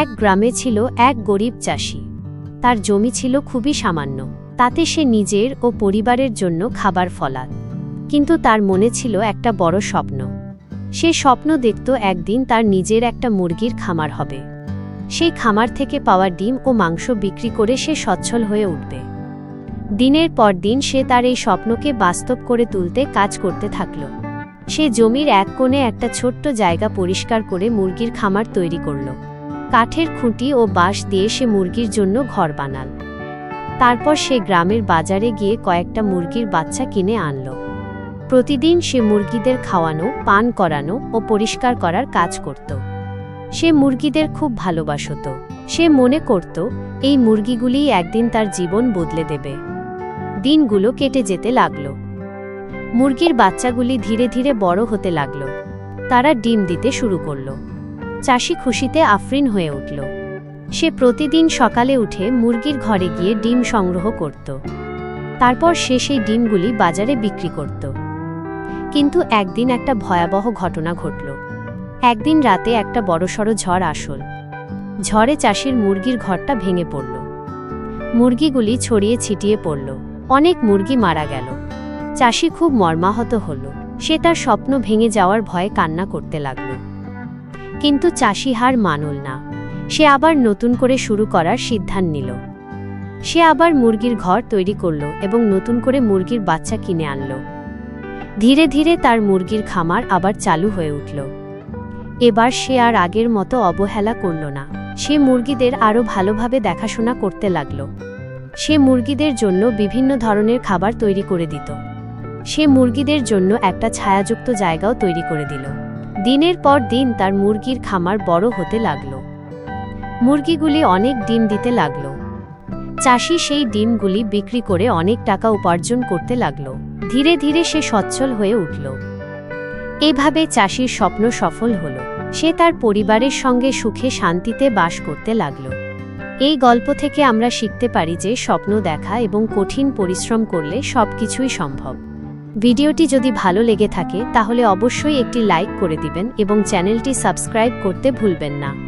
এক গ্রামে ছিল এক গরিব চাষি। তার জমি ছিল খুবই সামান্য। তাতে সে নিজের ও পরিবারের জন্য খাবার ফলাত। কিন্তু তার মনে ছিল একটা বড় স্বপ্ন। সে স্বপ্ন দেখত একদিন তার নিজের একটা মুরগির খামার হবে। সেই খামার থেকে পাওয়া ডিম ও মাংস বিক্রি করে সে সচ্ছল হয়ে উঠবে। দিনের পর দিন সে তার এই স্বপ্নকে বাস্তব করে তুলতে কাজ করতে থাকল। সে জমির এক কোণে একটা ছোট্ট জায়গা পরিষ্কার করে মুরগির খামার তৈরি করল। কাঠের খুঁটি ও বাঁশ দিয়ে সে মুরগির জন্য ঘর বানাল। তারপর সে গ্রামের বাজারে গিয়ে কয়েকটা মুরগির বাচ্চা কিনে আনল। প্রতিদিন সে মুরগিদের খাওয়ানো, পান করানো ও পরিষ্কার করার কাজ করত। সে মুরগিদের খুব ভালোবাসত। সে মনে করত, এই মুরগিগুলিই একদিন তার জীবন বদলে দেবে। দিনগুলো কেটে যেতে লাগল। মুরগির বাচ্চাগুলি ধীরে ধীরে বড় হতে লাগল। তারা ডিম দিতে শুরু করল। চাষি খুশিতে আফরিন হয়ে উঠল। সে প্রতিদিন সকালে উঠে মুরগির ঘরে গিয়ে ডিম সংগ্রহ করত। তারপর সে সেই ডিমগুলি বাজারে বিক্রি করত। কিন্তু একদিন একটা ভয়াবহ ঘটনা ঘটল। একদিন রাতে একটা বড়সড় ঝড় আসল। ঝড়ে চাষির মুরগির ঘরটা ভেঙে পড়ল। মুরগিগুলি ছড়িয়ে ছিটিয়ে পড়ল। অনেক মুরগি মারা গেল। চাষি খুব মর্মাহত হল। সে তার স্বপ্ন ভেঙে যাওয়ার ভয়ে কান্না করতে লাগল। কিন্তু চাষি হার মানল না। সে আবার নতুন করে শুরু করার সিদ্ধান্ত নিল। সে আবার মুরগির ঘর তৈরি করল এবং নতুন করে মুরগির বাচ্চা কিনে আনল। ধীরে ধীরে তার মুরগির খামার আবার চালু হয়ে উঠল। এবার সে আর আগের মতো অবহেলা করল না। সে মুরগিদের আরও ভালোভাবে দেখাশোনা করতে লাগল। সে মুরগিদের জন্য বিভিন্ন ধরনের খাবার তৈরি করে দিত। সে মুরগিদের জন্য একটা ছায়াযুক্ত জায়গাও তৈরি করে দিল। দিনের পর দিন তার মুরগির খামার বড় হতে লাগল। মুরগিগুলি অনেক ডিম দিতে লাগল। চাষি সেই ডিমগুলি বিক্রি করে অনেক টাকা উপার্জন করতে লাগল। ধীরে ধীরে সে সচ্ছল হয়ে উঠল। এভাবে চাষির স্বপ্ন সফল হল। সে তার পরিবারের সঙ্গে সুখে শান্তিতে বাস করতে লাগল। এই গল্প থেকে আমরা শিখতে পারি যে স্বপ্ন দেখা এবং কঠিন পরিশ্রম করলে সবকিছুই সম্ভব। ভিডিওটি যদি ভালো লেগে থাকে, তাহলে অবশ্যই একটি লাইক করে দিবেন এবং চ্যানেলটি সাবস্ক্রাইব করতে ভুলবেন না।